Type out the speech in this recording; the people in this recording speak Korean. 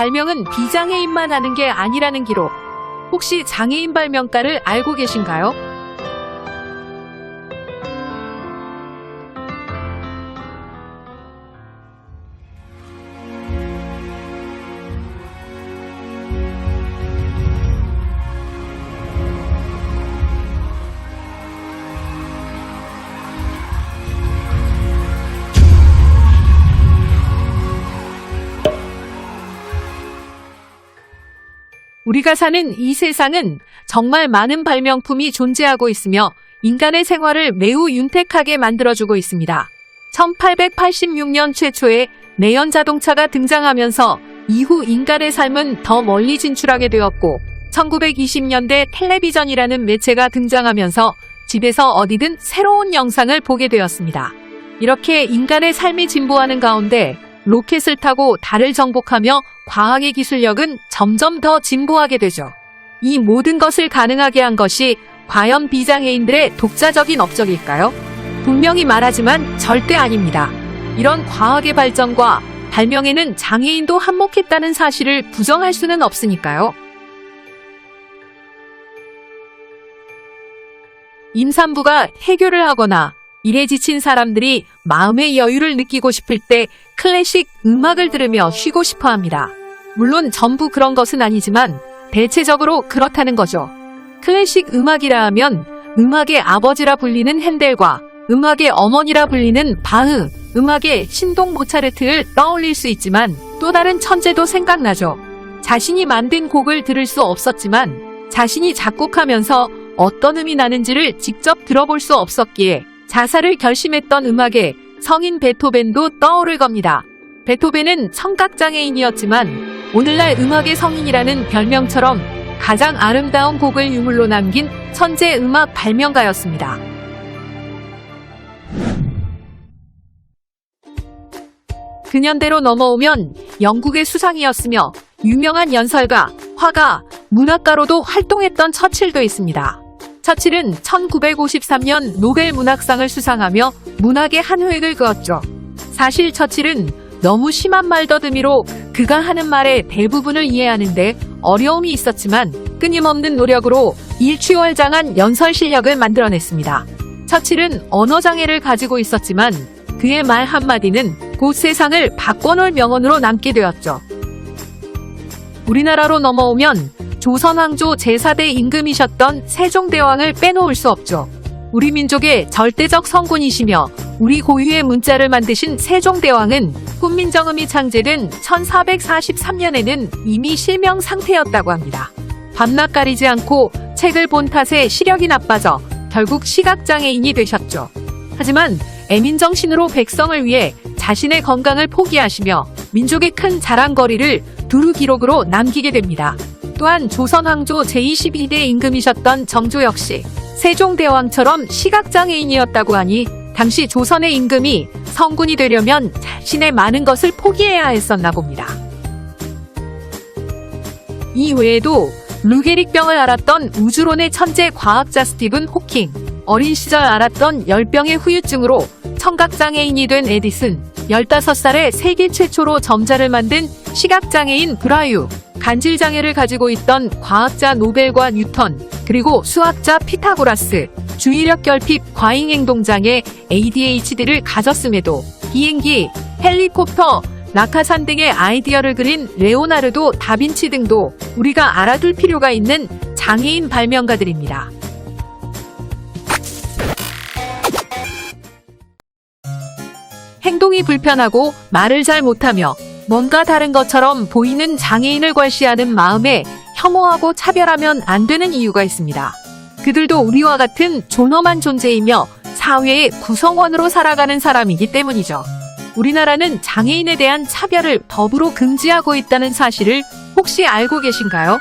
발명은 비장애인만 하는 게 아니라는 기록. 혹시 장애인 발명가를 알고 계신가요? 우리가 사는 이 세상은 정말 많은 발명품이 존재하고 있으며 인간의 생활을 매우 윤택하게 만들어주고 있습니다. 1886년 최초에 내연 자동차가 등장하면서 이후 인간의 삶은 더 멀리 진출하게 되었고 1920년대 텔레비전이라는 매체가 등장하면서 집에서 어디든 새로운 영상을 보게 되었습니다. 이렇게 인간의 삶이 진보하는 가운데 로켓을 타고 달을 정복하며 과학의 기술력은 점점 더 진보하게 되죠. 이 모든 것을 가능하게 한 것이 과연 비장애인들의 독자적인 업적일까요? 분명히 말하지만 절대 아닙니다. 이런 과학의 발전과 발명에는 장애인도 한몫했다는 사실을 부정할 수는 없으니까요. 임산부가 해교를 하거나 일에 지친 사람들이 마음의 여유를 느끼고 싶을 때 클래식 음악을 들으며 쉬고 싶어 합니다. 물론 전부 그런 것은 아니지만 대체적으로 그렇다는 거죠. 클래식 음악이라 하면 음악의 아버지라 불리는 핸델과 음악의 어머니라 불리는 바흐, 음악의 신동 모차르트를 떠올릴 수 있지만 또 다른 천재도 생각나죠. 자신이 만든 곡을 들을 수 없었지만 자신이 작곡하면서 어떤 음이 나는지를 직접 들어볼 수 없었기에 자살을 결심했던 음악의 성인 베토벤도 떠오를 겁니다. 베토벤은 청각장애인이었지만 오늘날 음악의 성인이라는 별명처럼 가장 아름다운 곡을 유물로 남긴 천재 음악 발명가였습니다. 근현대로 넘어오면 영국의 수상이었으며 유명한 연설가, 화가, 문학가로도 활동했던 처칠도 있습니다. 처칠은 1953년 노벨 문학상을 수상하며 문학의 한 획을 그었죠. 사실 처칠은 너무 심한 말더듬이로 그가 하는 말의 대부분을 이해하는데 어려움이 있었지만 끊임없는 노력으로 일취월장한 연설 실력을 만들어냈습니다. 처칠은 언어장애를 가지고 있었지만 그의 말 한마디는 곧 세상을 바꿔놓을 명언으로 남게 되었죠. 우리나라로 넘어오면 조선 왕조 제4대 임금이셨던 세종대왕을 빼놓을 수 없죠. 우리 민족의 절대적 성군이시며 우리 고유의 문자를 만드신 세종대왕은 훈민정음이 창제된 1443년에는 이미 실명 상태였다고 합니다. 밤낮 가리지 않고 책을 본 탓에 시력이 나빠져 결국 시각장애인이 되셨죠. 하지만 애민정신으로 백성을 위해 자신의 건강을 포기하시며 민족의 큰 자랑거리를 두루 기록으로 남기게 됩니다. 또한 조선 왕조 제22대 임금이셨던 정조 역시 세종대왕처럼 시각장애인이었다고 하니 당시 조선의 임금이 성군이 되려면 자신의 많은 것을 포기해야 했었나 봅니다. 이 외에도 루게릭병을 알았던 우주론의 천재 과학자 스티븐 호킹, 어린 시절 알았던 열병의 후유증으로 청각장애인이 된 에디슨, 15살에 세계 최초로 점자를 만든 시각장애인 브라유, 간질장애를 가지고 있던 과학자 노벨과 뉴턴, 그리고 수학자 피타고라스, 주의력 결핍 과잉 행동장애 ADHD를 가졌음에도 비행기, 헬리콥터, 낙하산 등의 아이디어를 그린 레오나르도 다빈치 등도 우리가 알아둘 필요가 있는 장애인 발명가들입니다. 행동이 불편하고 말을 잘 못하며 뭔가 다른 것처럼 보이는 장애인을 괄시하는 마음에 혐오하고 차별하면 안 되는 이유가 있습니다. 그들도 우리와 같은 존엄한 존재이며 사회의 구성원으로 살아가는 사람이기 때문이죠. 우리나라는 장애인에 대한 차별을 더불어 금지하고 있다는 사실을 혹시 알고 계신가요?